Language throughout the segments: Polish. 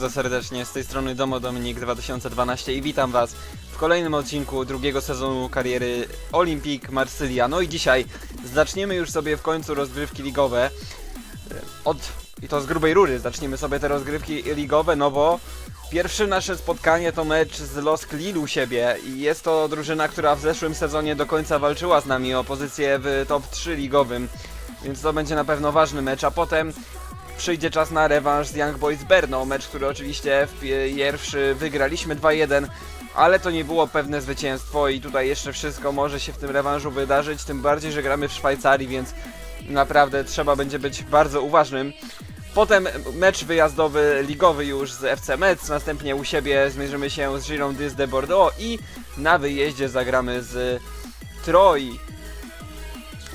Bardzo serdecznie, z tej strony Domo Dominik 2012 i witam Was w kolejnym odcinku drugiego sezonu kariery Olympic Marsylia. No i dzisiaj zaczniemy już sobie w końcu rozgrywki ligowe. Od, i to z grubej rury zaczniemy sobie te rozgrywki ligowe, no bo pierwsze nasze spotkanie to mecz z Los Lille u siebie i jest to drużyna, która w zeszłym sezonie do końca walczyła z nami o pozycję w top 3 ligowym. Więc to będzie na pewno ważny mecz, a potem przyjdzie czas na rewanż z Young Boys Berno, mecz, który oczywiście w pierwszy wygraliśmy 2-1, ale to nie było pewne zwycięstwo i tutaj jeszcze wszystko może się w tym rewanżu wydarzyć, tym bardziej, że gramy w Szwajcarii, więc naprawdę trzeba będzie być bardzo uważnym. Potem mecz wyjazdowy ligowy już z FC Metz, następnie u siebie zmierzymy się z Girondins de Bordeaux i na wyjeździe zagramy z Troi.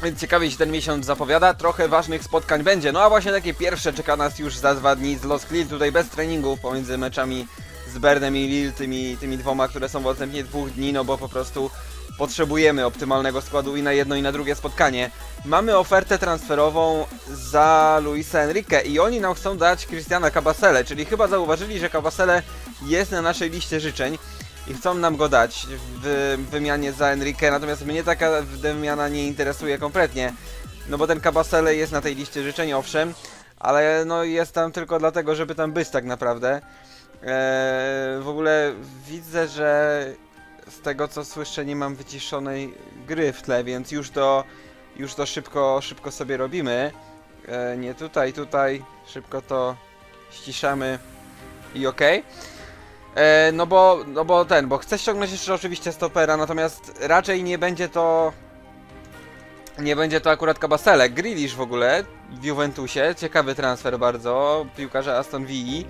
Więc ciekawie się ten miesiąc zapowiada, trochę ważnych spotkań będzie. No a właśnie takie pierwsze czeka nas już za dwa dni z Los Lille, tutaj bez treningów pomiędzy meczami z Bernem i Lille, tymi, tymi dwoma, które są w odstępnie dwóch dni, no bo po prostu potrzebujemy optymalnego składu i na jedno i na drugie spotkanie. Mamy ofertę transferową za Luisa Enrique i oni nam chcą dać Cristiana Cabasele, czyli chyba zauważyli, że Cabasele jest na naszej liście życzeń i chcą nam go dać w wymianie za Enrique, natomiast mnie taka wymiana nie interesuje kompletnie. No bo ten Cabasele jest na tej liście życzeń, owszem, ale no jest tam tylko dlatego, żeby tam być tak naprawdę. Eee, w ogóle widzę, że z tego co słyszę nie mam wyciszonej gry w tle, więc już to, już to szybko, szybko sobie robimy. Eee, nie tutaj, tutaj, szybko to ściszamy i okej. E, no bo, no bo ten, bo chcę ściągnąć jeszcze oczywiście stopera, natomiast raczej nie będzie to... Nie będzie to akurat Kabasele. Grealish w ogóle w Juventusie, ciekawy transfer bardzo, piłkarza Aston Villa.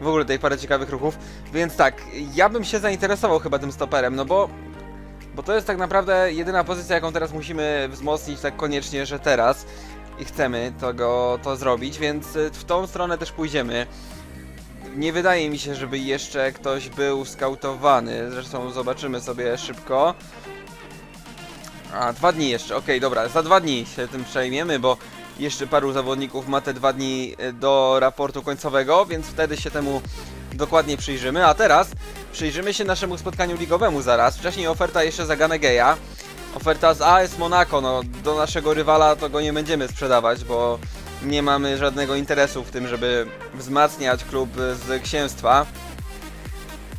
W ogóle tutaj parę ciekawych ruchów. Więc tak, ja bym się zainteresował chyba tym stoperem, no bo... Bo to jest tak naprawdę jedyna pozycja, jaką teraz musimy wzmocnić tak koniecznie, że teraz. I chcemy tego, to zrobić, więc w tą stronę też pójdziemy. Nie wydaje mi się, żeby jeszcze ktoś był skautowany. Zresztą zobaczymy sobie szybko. A, dwa dni jeszcze, okej, dobra, za dwa dni się tym przejmiemy, bo jeszcze paru zawodników ma te dwa dni e, do raportu końcowego, więc wtedy się temu dokładnie przyjrzymy. A teraz przyjrzymy się naszemu spotkaniu ligowemu zaraz. Wcześniej oferta jeszcze za Ganegeja. Oferta z AS Monaco, no do naszego rywala to go nie będziemy sprzedawać, bo nie mamy żadnego interesu w tym, żeby wzmacniać klub z księstwa.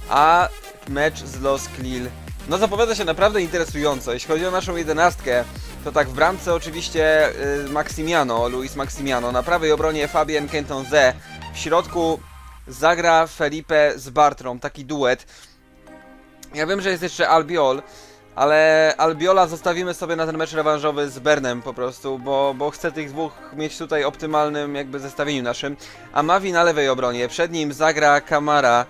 A mecz z Los Lille no zapowiada się naprawdę interesująco. Jeśli chodzi o naszą jedenastkę, to tak w bramce oczywiście y, Maximiano, Luis Maximiano, na prawej obronie Fabien Kentonze, w środku zagra Felipe z Bartrą, taki duet. Ja wiem, że jest jeszcze Albiol, ale Albiola zostawimy sobie na ten mecz rewanżowy z Bernem po prostu, bo, bo chcę tych dwóch mieć tutaj optymalnym jakby zestawieniu naszym. A Mavi na lewej obronie, przed nim zagra Kamara.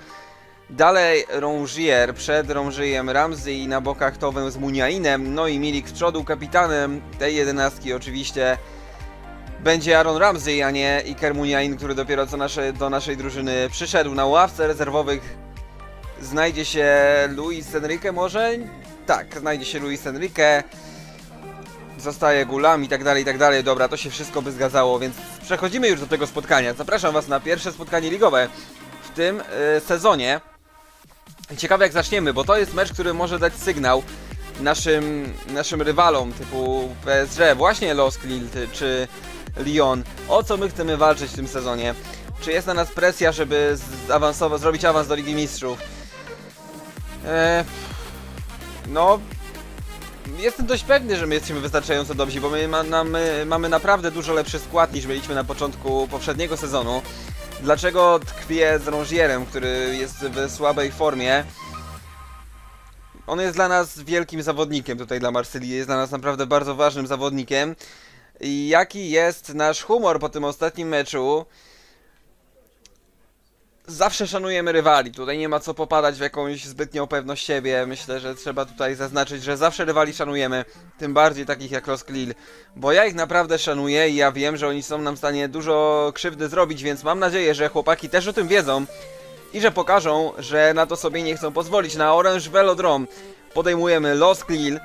Dalej Rongier, przed Rongierem Ramsey i na bokach Towem z Muniainem, no i Milik z przodu kapitanem tej jedenastki oczywiście będzie Aaron Ramsey, a nie Iker Muniain, który dopiero co nasze, do naszej drużyny przyszedł. Na ławce rezerwowych znajdzie się Luis Enrique może? Tak, znajdzie się Luis Enrique. Zostaje Gulam i tak dalej, i tak dalej. Dobra, to się wszystko by zgadzało, więc przechodzimy już do tego spotkania. Zapraszam Was na pierwsze spotkanie ligowe w tym y, sezonie. Ciekawe jak zaczniemy, bo to jest mecz, który może dać sygnał naszym, naszym rywalom typu PSG, właśnie Los Lille czy Lyon, o co my chcemy walczyć w tym sezonie. Czy jest na nas presja, żeby zrobić awans do Ligi Mistrzów? Eee, no, jestem dość pewny, że my jesteśmy wystarczająco dobrzy, bo my, ma, my mamy naprawdę dużo lepszy skład niż mieliśmy na początku poprzedniego sezonu. Dlaczego tkwię z Rongierem, który jest w słabej formie? On jest dla nas wielkim zawodnikiem tutaj dla Marsylii, jest dla nas naprawdę bardzo ważnym zawodnikiem. I jaki jest nasz humor po tym ostatnim meczu? Zawsze szanujemy rywali, tutaj nie ma co popadać w jakąś zbytnią pewność siebie. Myślę, że trzeba tutaj zaznaczyć, że zawsze rywali szanujemy, tym bardziej takich jak Los Lille, bo ja ich naprawdę szanuję i ja wiem, że oni są nam w stanie dużo krzywdy zrobić, więc mam nadzieję, że chłopaki też o tym wiedzą i że pokażą, że na to sobie nie chcą pozwolić. Na Orange Velodrome podejmujemy Los Lille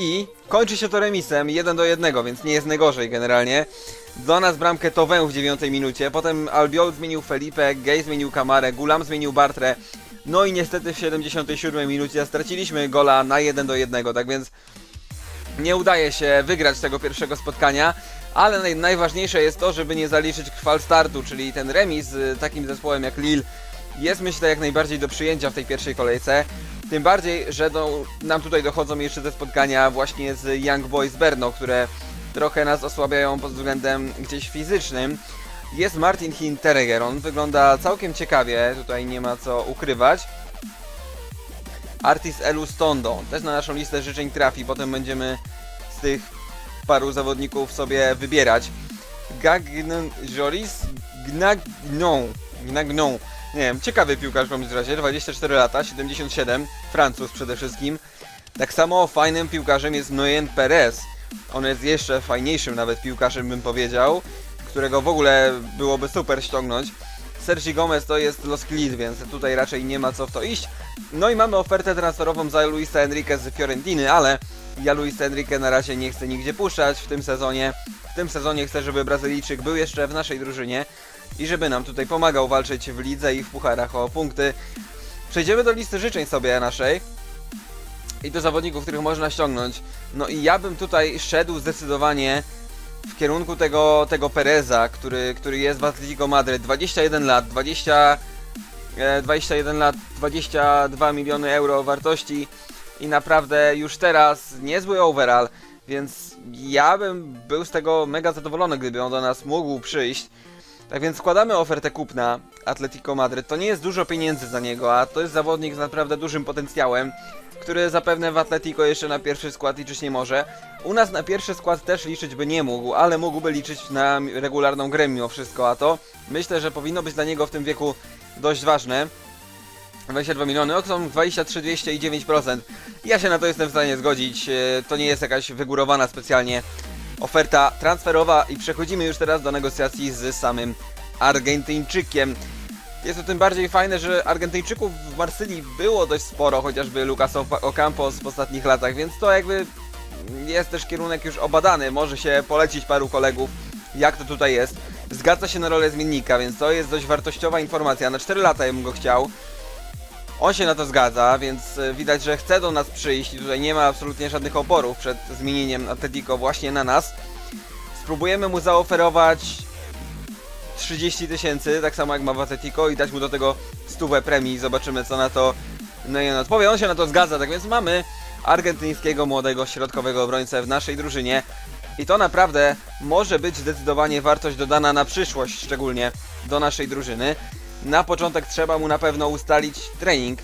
I kończy się to remisem 1 do 1, więc nie jest najgorzej generalnie. Do nas bramkę Towę w 9 minucie, potem Albiol zmienił Felipe, Gay zmienił Kamarę, Gulam zmienił Bartre. No i niestety w 77 minucie straciliśmy gola na 1 do 1, tak więc nie udaje się wygrać tego pierwszego spotkania, ale naj, najważniejsze jest to, żeby nie zaliczyć kwal startu, czyli ten remis z takim zespołem jak Lille jest myślę jak najbardziej do przyjęcia w tej pierwszej kolejce. Tym bardziej, że nam tutaj dochodzą jeszcze te spotkania właśnie z Young Boys Berno, które trochę nas osłabiają pod względem gdzieś fizycznym. Jest Martin Hinteregger, on wygląda całkiem ciekawie, tutaj nie ma co ukrywać. Artis Elustondo, też na naszą listę życzeń trafi, potem będziemy z tych paru zawodników sobie wybierać. Gagnon Joris Gnagnon, Gnagnon, nie wiem, ciekawy piłkarz w każdym razie, 24 lata, 77, Francuz przede wszystkim. Tak samo fajnym piłkarzem jest Noyen Perez. On jest jeszcze fajniejszym nawet piłkarzem bym powiedział, którego w ogóle byłoby super ściągnąć. Sergi Gomez to jest Los Clis, więc tutaj raczej nie ma co w to iść. No i mamy ofertę transferową za Luisa Enrique z Fiorentiny, ale ja Luisa Enrique na razie nie chcę nigdzie puszczać w tym sezonie. W tym sezonie chcę, żeby Brazylijczyk był jeszcze w naszej drużynie i żeby nam tutaj pomagał walczyć w lidze i w pucharach o punkty. Przejdziemy do listy życzeń sobie naszej i do zawodników, których można ściągnąć. No i ja bym tutaj szedł zdecydowanie w kierunku tego, tego Pereza, który, który jest w Atletico Madryt. 21 lat, 20, e, 21 lat, 22 miliony euro wartości i naprawdę już teraz niezły overall, więc ja bym był z tego mega zadowolony, gdyby on do nas mógł przyjść. Tak więc składamy ofertę kupna Atletico Madryt. To nie jest dużo pieniędzy za niego, a to jest zawodnik z naprawdę dużym potencjałem, który zapewne w Atletico jeszcze na pierwszy skład liczyć nie może. U nas na pierwszy skład też liczyć by nie mógł, ale mógłby liczyć na regularną grę mimo wszystko, a to myślę, że powinno być dla niego w tym wieku dość ważne. 22 miliony, no to są 23, 200 i 9%. Ja się na to jestem w stanie zgodzić. e, To nie jest jakaś wygórowana specjalnie oferta transferowa i przechodzimy już teraz do negocjacji z samym Argentyńczykiem. Jest to tym bardziej fajne, że Argentyńczyków w Marsylii było dość sporo, chociażby Lucas Ocampos w ostatnich latach, więc to jakby jest też kierunek już obadany. Może się polecić paru kolegów, jak to tutaj jest. Zgadza się na rolę zmiennika, więc to jest dość wartościowa informacja. Na 4 lata ja bym go chciał. On się na to zgadza, więc e, widać, że chce do nas przyjść i tutaj nie ma absolutnie żadnych oporów przed zmienieniem Atletico właśnie na nas. Spróbujemy mu zaoferować 30 tysięcy, tak samo jak ma w Atletico i dać mu do tego stówę premii zobaczymy co na to no i on odpowie. On się na to zgadza, tak więc mamy argentyńskiego młodego środkowego obrońcę w naszej drużynie i to naprawdę może być zdecydowanie wartość dodana na przyszłość, szczególnie do naszej drużyny. Na początek trzeba mu na pewno ustalić trening.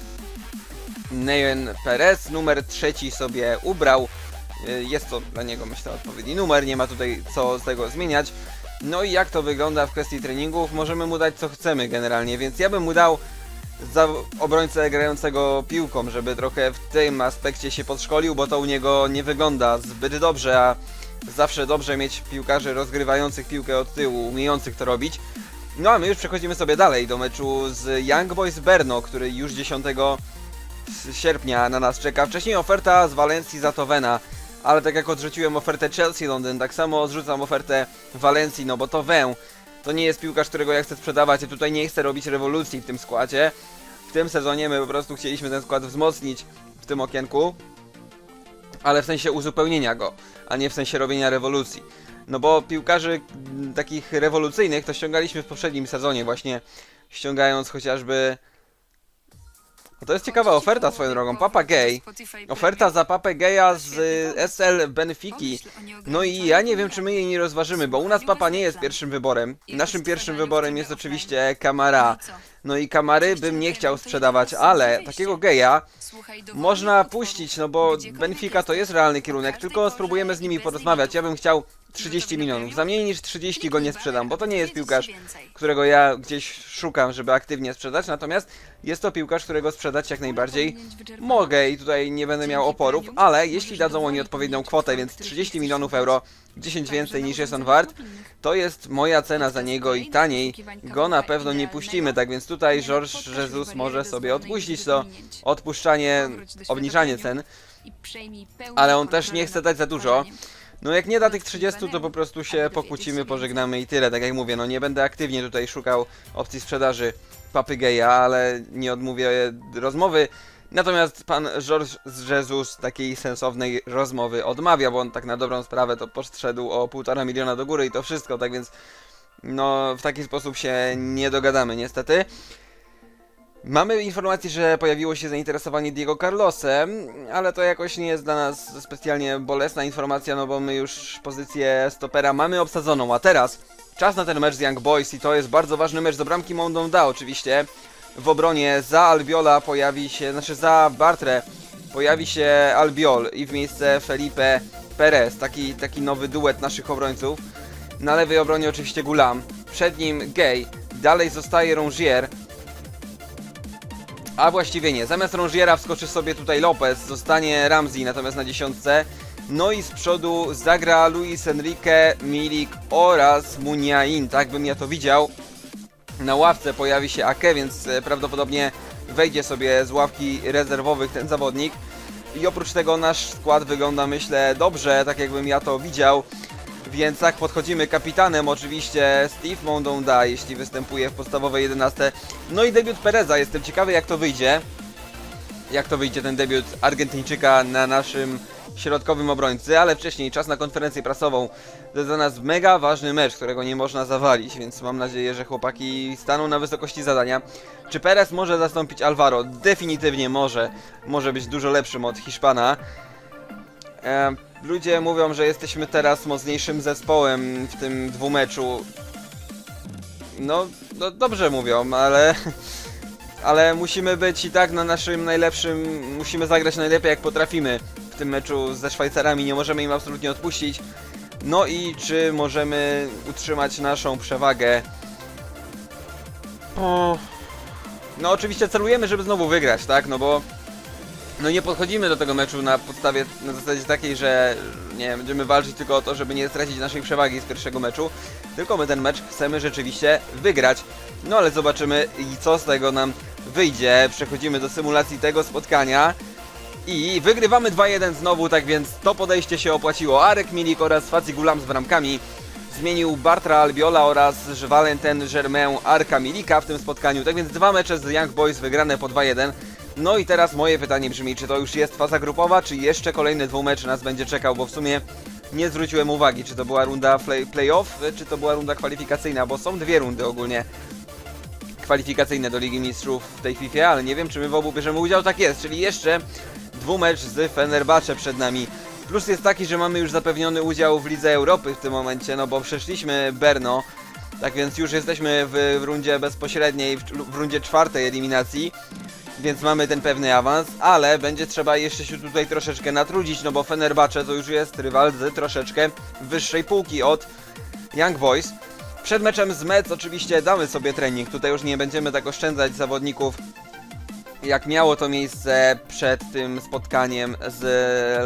Neyen Perez numer trzeci sobie ubrał. Y, Jest to dla niego myślę odpowiedni numer, nie ma tutaj co z tego zmieniać. No i jak to wygląda w kwestii treningów? Możemy mu dać co chcemy generalnie, więc ja bym mu dał za obrońcę grającego piłką, żeby trochę w tym aspekcie się podszkolił, bo to u niego nie wygląda zbyt dobrze, a zawsze dobrze mieć piłkarzy rozgrywających piłkę od tyłu, umiejących to robić. No a my już przechodzimy sobie dalej do meczu z Young Boys Berno, który już 10 sierpnia na nas czeka. Wcześniej oferta z Walencji za Towena, ale tak jak odrzuciłem ofertę Chelsea Londyn, tak samo odrzucam ofertę Walencji, no bo to Wę to nie jest piłkarz, którego ja chcę sprzedawać i tutaj nie chcę robić rewolucji w tym składzie. W tym sezonie my po prostu chcieliśmy ten skład wzmocnić w tym okienku, ale w sensie uzupełnienia go, a nie w sensie robienia rewolucji. No bo piłkarzy takich rewolucyjnych to ściągaliśmy w poprzednim sezonie właśnie, ściągając chociażby... No to jest ciekawa oferta swoją drogą, Papa Gay. Oferta za Papę Geja z y, SL Benfiki. No i ja nie wiem, czy my jej nie rozważymy, bo u nas Papa nie jest pierwszym wyborem. Naszym pierwszym wyborem jest oczywiście Kamara. No i Kamary bym nie chciał sprzedawać, ale takiego Geja można puścić, no bo Benfica to jest realny kierunek, tylko spróbujemy z nimi porozmawiać. Ja bym chciał 30 milionów. Za mniej niż 30 go nie sprzedam, bo to nie jest piłkarz, którego ja gdzieś szukam, żeby aktywnie sprzedać. Natomiast jest to piłkarz, którego sprzedać jak najbardziej mogę i tutaj nie będę miał oporów, ale jeśli dadzą oni odpowiednią kwotę, więc 30 milionów euro, 10 więcej niż jest on wart, to jest moja cena za niego i taniej go na pewno nie puścimy, tak więc tutaj George Jesus może sobie odpuścić to odpuszczanie, obniżanie cen, ale on też nie chce dać za dużo. No jak nie da tych 30, to po prostu się pokłócimy, pożegnamy i tyle. Tak jak mówię, no nie będę aktywnie tutaj szukał opcji sprzedaży Papygeja, ale nie odmówię rozmowy. Natomiast pan George Jesus takiej sensownej rozmowy odmawia, bo on tak na dobrą sprawę to poszedł o 1,5 miliona do góry i to wszystko, tak więc no w taki sposób się nie dogadamy niestety. Mamy informację, że pojawiło się zainteresowanie Diego Carlosem, ale to jakoś nie jest dla nas specjalnie bolesna informacja, no bo my już pozycję stopera mamy obsadzoną, a teraz czas na ten mecz z Young Boys i to jest bardzo ważny mecz do bramki Mondą oczywiście. W obronie za Albiola pojawi się, znaczy za Bartre pojawi się Albiol i w miejsce Felipe Perez, taki, taki nowy duet naszych obrońców. Na lewej obronie oczywiście Gulam, przed nim Gay, dalej zostaje Rongier, a właściwie nie. Zamiast Rongiera wskoczy sobie tutaj Lopez, zostanie Ramsey natomiast na dziesiątce. No i z przodu zagra Luis Enrique, Milik oraz Muniain, tak bym ja to widział. Na ławce pojawi się Ake, więc e, prawdopodobnie wejdzie sobie z ławki rezerwowych ten zawodnik. I oprócz tego nasz skład wygląda myślę dobrze, tak jakbym ja to widział. Więc tak podchodzimy kapitanem oczywiście Steve Mondonda, jeśli występuje w podstawowej 11. No i debiut Pereza, jestem ciekawy jak to wyjdzie. Jak to wyjdzie ten debiut Argentyńczyka na naszym środkowym obrońcy, ale wcześniej czas na konferencję prasową. To jest dla nas mega ważny mecz, którego nie można zawalić, więc mam nadzieję, że chłopaki staną na wysokości zadania. Czy Perez może zastąpić Alvaro? Definitywnie może. Może być dużo lepszym od Hiszpana. E, ludzie mówią, że jesteśmy teraz mocniejszym zespołem w tym dwumeczu. No, no dobrze mówią, ale... Ale musimy być i tak na naszym najlepszym... Musimy zagrać najlepiej jak potrafimy w tym meczu ze Szwajcarami. Nie możemy im absolutnie odpuścić. No i czy możemy utrzymać naszą przewagę? No oczywiście celujemy, żeby znowu wygrać, tak? No bo no nie podchodzimy do tego meczu na podstawie, na zasadzie takiej, że nie wiem, będziemy walczyć tylko o to, żeby nie stracić naszej przewagi z pierwszego meczu, tylko my ten mecz chcemy rzeczywiście wygrać. No ale zobaczymy i co z tego nam wyjdzie. Przechodzimy do symulacji tego spotkania i wygrywamy 2-1 znowu, tak więc to podejście się opłaciło. Arek Milik oraz Fazi Gulam z bramkami zmienił Bartra Albiola oraz Valentin Germain Arka Milika w tym spotkaniu. Tak więc dwa mecze z Young Boys wygrane po 2-1. No i teraz moje pytanie brzmi, czy to już jest faza grupowa, czy jeszcze kolejny dwumecz nas będzie czekał, bo w sumie nie zwróciłem uwagi, czy to była runda play playoff, czy to była runda kwalifikacyjna, bo są dwie rundy ogólnie kwalifikacyjne do Ligi Mistrzów w tej FIFA, ale nie wiem, czy my w obu bierzemy udział. Tak jest, czyli jeszcze dwumecz z Fenerbahce przed nami. Plus jest taki, że mamy już zapewniony udział w Lidze Europy w tym momencie, no bo przeszliśmy Berno, tak więc już jesteśmy w rundzie bezpośredniej, w, w rundzie czwartej eliminacji, więc mamy ten pewny awans, ale będzie trzeba jeszcze się tutaj troszeczkę natrudzić, no bo Fenerbahce to już jest rywal z troszeczkę wyższej półki od Young Boys. Przed meczem z Mets oczywiście damy sobie trening, tutaj już nie będziemy tak oszczędzać zawodników jak miało to miejsce przed tym spotkaniem z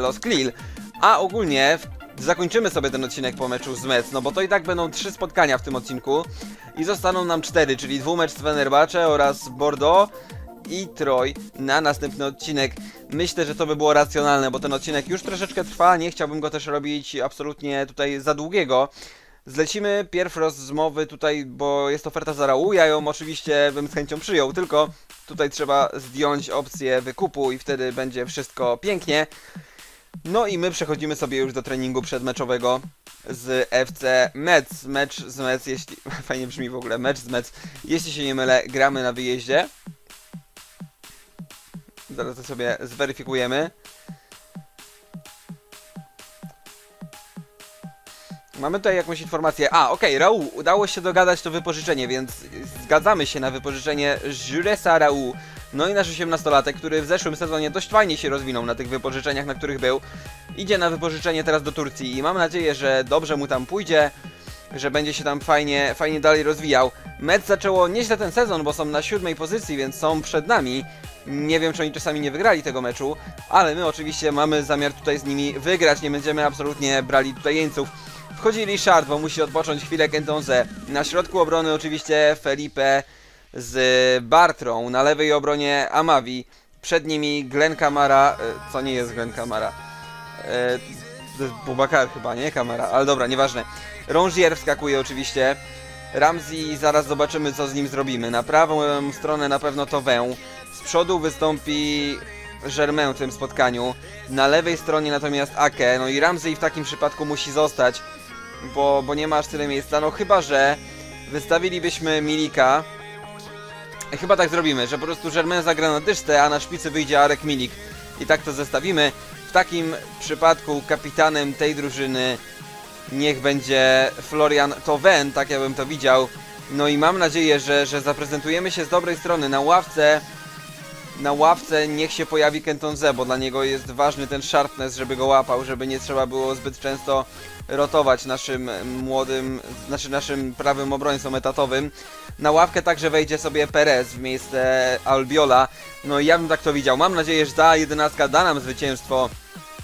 Los Clil. A ogólnie zakończymy sobie ten odcinek po meczu z Mets, no bo to i tak będą trzy spotkania w tym odcinku i zostaną nam cztery, czyli dwumecz z Fenerbahce oraz Bordeaux i Troy na następny odcinek. Myślę, że to by było racjonalne, bo ten odcinek już troszeczkę trwa, nie chciałbym go też robić absolutnie tutaj za długiego. Zlecimy pierw rozmowy tutaj, bo jest oferta za Raul, ja ją oczywiście bym z chęcią przyjął, tylko tutaj trzeba zdjąć opcję wykupu i wtedy będzie wszystko pięknie. No i my przechodzimy sobie już do treningu przedmeczowego z FC Metz. Mecz z Metz, jeśli... fajnie brzmi w ogóle, mecz z Metz. Jeśli się nie mylę, gramy na wyjeździe. Zaraz to sobie zweryfikujemy. Mamy tutaj jakąś informację. A, okej, Raul, udało się dogadać to wypożyczenie, więc zgadzamy się na wypożyczenie Juresa Raul. No i nasz 18-latek, który w zeszłym sezonie dość fajnie się rozwinął na tych wypożyczeniach, na których był, idzie na wypożyczenie teraz do Turcji i mam nadzieję, że dobrze mu tam pójdzie, że będzie się tam fajnie, fajnie dalej rozwijał. Mecz zaczęło nieźle ten sezon, bo są na siódmej pozycji, więc są przed nami. Nie wiem, czy oni czasami nie wygrali tego meczu, ale my oczywiście mamy zamiar tutaj z nimi wygrać, nie będziemy absolutnie brali tutaj jeńców. Wchodzi Richard, bo musi odpocząć chwilę Kentonze. Na środku obrony oczywiście Felipe z Bartrą. Na lewej obronie Amavi. Przed nimi Glenn Kamara, e, co nie jest Glenn Kamara. E, Bubakar chyba, nie? Kamara, ale dobra, nieważne. Rongier wskakuje oczywiście. Ramsey, zaraz zobaczymy co z nim zrobimy. Na prawą stronę na pewno to Wę. Z przodu wystąpi Germain w tym spotkaniu. Na lewej stronie natomiast Ake. No i Ramsey w takim przypadku musi zostać, bo, bo nie ma aż tyle miejsca. No chyba, że wystawilibyśmy Milika. Chyba tak zrobimy, że po prostu Germain zagra na dyszce, a na szpicy wyjdzie Arek Milik. I tak to zestawimy. W takim przypadku kapitanem tej drużyny niech będzie Florian Toven, tak ja bym to widział. No i mam nadzieję, że, że zaprezentujemy się z dobrej strony. Na ławce na ławce niech się pojawi Kentonze, bo dla niego jest ważny ten sharpness, żeby go łapał, żeby nie trzeba było zbyt często rotować naszym młodym, znaczy naszym prawym obrońcą etatowym. Na ławkę także wejdzie sobie Perez w miejsce Albiola. No i ja bym tak to widział. Mam nadzieję, że ta jedenastka da nam zwycięstwo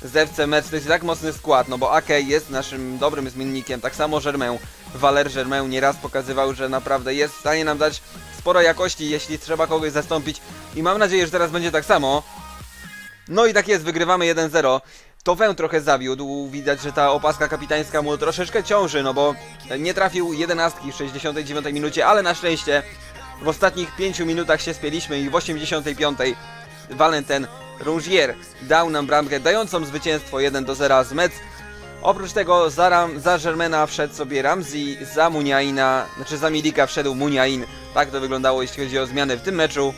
z FC Metz. To jest tak mocny skład, no bo Ake jest naszym dobrym zmiennikiem, tak samo Germain. Valer Germain nieraz pokazywał, że naprawdę jest w stanie nam dać sporo jakości, jeśli trzeba kogoś zastąpić. I mam nadzieję, że teraz będzie tak samo. No i tak jest, wygrywamy 1-0. To Wę trochę zawiódł, widać, że ta opaska kapitańska mu troszeczkę ciąży, no bo nie trafił 11 w 69 minucie, ale na szczęście w ostatnich 5 minutach się spieliśmy i w 85 Valentin Rongier dał nam bramkę dającą zwycięstwo 1 do 0 z Metz. Oprócz tego za, Ram, za Germana wszedł sobie Ramsey, za Muniaina, znaczy za Milika wszedł Muniain. Tak to wyglądało jeśli chodzi o zmiany w tym meczu.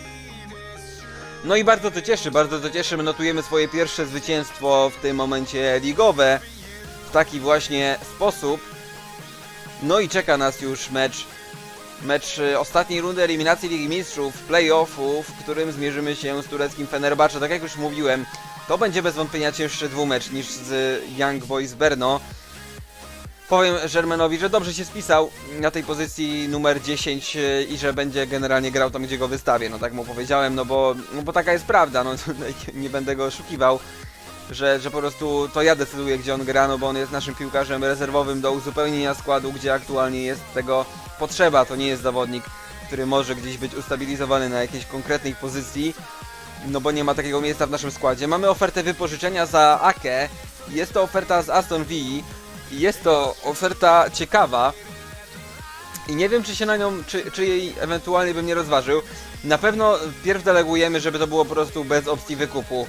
No i bardzo to cieszy, bardzo to cieszy. My notujemy swoje pierwsze zwycięstwo w tym momencie ligowe w taki właśnie sposób. No i czeka nas już mecz mecz y, ostatniej rundy eliminacji Ligi Mistrzów, playoffu, w którym zmierzymy się z tureckim Fenerbahce. Tak jak już mówiłem, to będzie bez wątpienia cięższy dwumecz niż z Young Boys Berno. Powiem Germanowi, że dobrze się spisał na tej pozycji numer 10 y, i że będzie generalnie grał tam, gdzie go wystawię. No tak mu powiedziałem, no bo, no bo taka jest prawda, no tutaj nie będę go oszukiwał. Że, że po prostu to ja decyduję, gdzie on gra, no bo on jest naszym piłkarzem rezerwowym do uzupełnienia składu, gdzie aktualnie jest tego potrzeba. To nie jest zawodnik, który może gdzieś być ustabilizowany na jakiejś konkretnej pozycji, no bo nie ma takiego miejsca w naszym składzie. Mamy ofertę wypożyczenia za Ake. Jest to oferta z Aston Villa. Jest to oferta ciekawa. I nie wiem, czy się na nią, czy, czy jej ewentualnie bym nie rozważył. Na pewno pierw delegujemy, żeby to było po prostu bez opcji wykupu.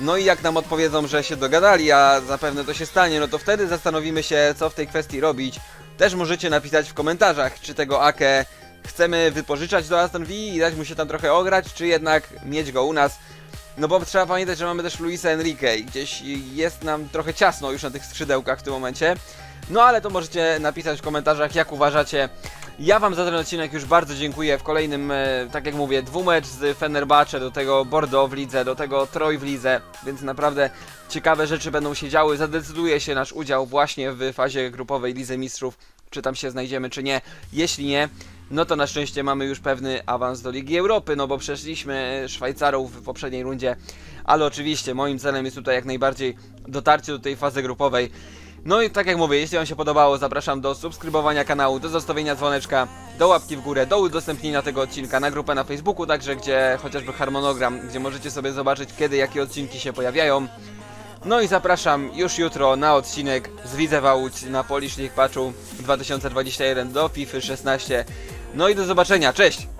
No i jak nam odpowiedzą, że się dogadali, a zapewne to się stanie, no to wtedy zastanowimy się, co w tej kwestii robić. Też możecie napisać w komentarzach, czy tego Ake chcemy wypożyczać do Aston Villa i dać mu się tam trochę ograć, czy jednak mieć go u nas. No bo trzeba pamiętać, że mamy też Luisa Enrique i gdzieś jest nam trochę ciasno już na tych skrzydełkach w tym momencie. No ale to możecie napisać w komentarzach, jak uważacie. Ja Wam za ten odcinek już bardzo dziękuję. W kolejnym, e, tak jak mówię, dwumecz z Fenerbahce, do tego Bordeaux w lidze, do tego Troj w lidze, więc naprawdę ciekawe rzeczy będą się działy. Zadecyduje się nasz udział właśnie w fazie grupowej Lidze Mistrzów, czy tam się znajdziemy, czy nie. Jeśli nie, no to na szczęście mamy już pewny awans do Ligi Europy, no bo przeszliśmy Szwajcarów w poprzedniej rundzie, ale oczywiście moim celem jest tutaj jak najbardziej dotarcie do tej fazy grupowej. No i tak jak mówię, jeśli Wam się podobało, zapraszam do subskrybowania kanału, do zostawienia dzwoneczka, do łapki w górę, do udostępnienia tego odcinka na grupę na Facebooku, także gdzie chociażby harmonogram, gdzie możecie sobie zobaczyć kiedy jakie odcinki się pojawiają. No i zapraszam już jutro na odcinek z Widzewa Łódź na Polish League Patchu 2021 do FIFA 16. No i do zobaczenia, cześć!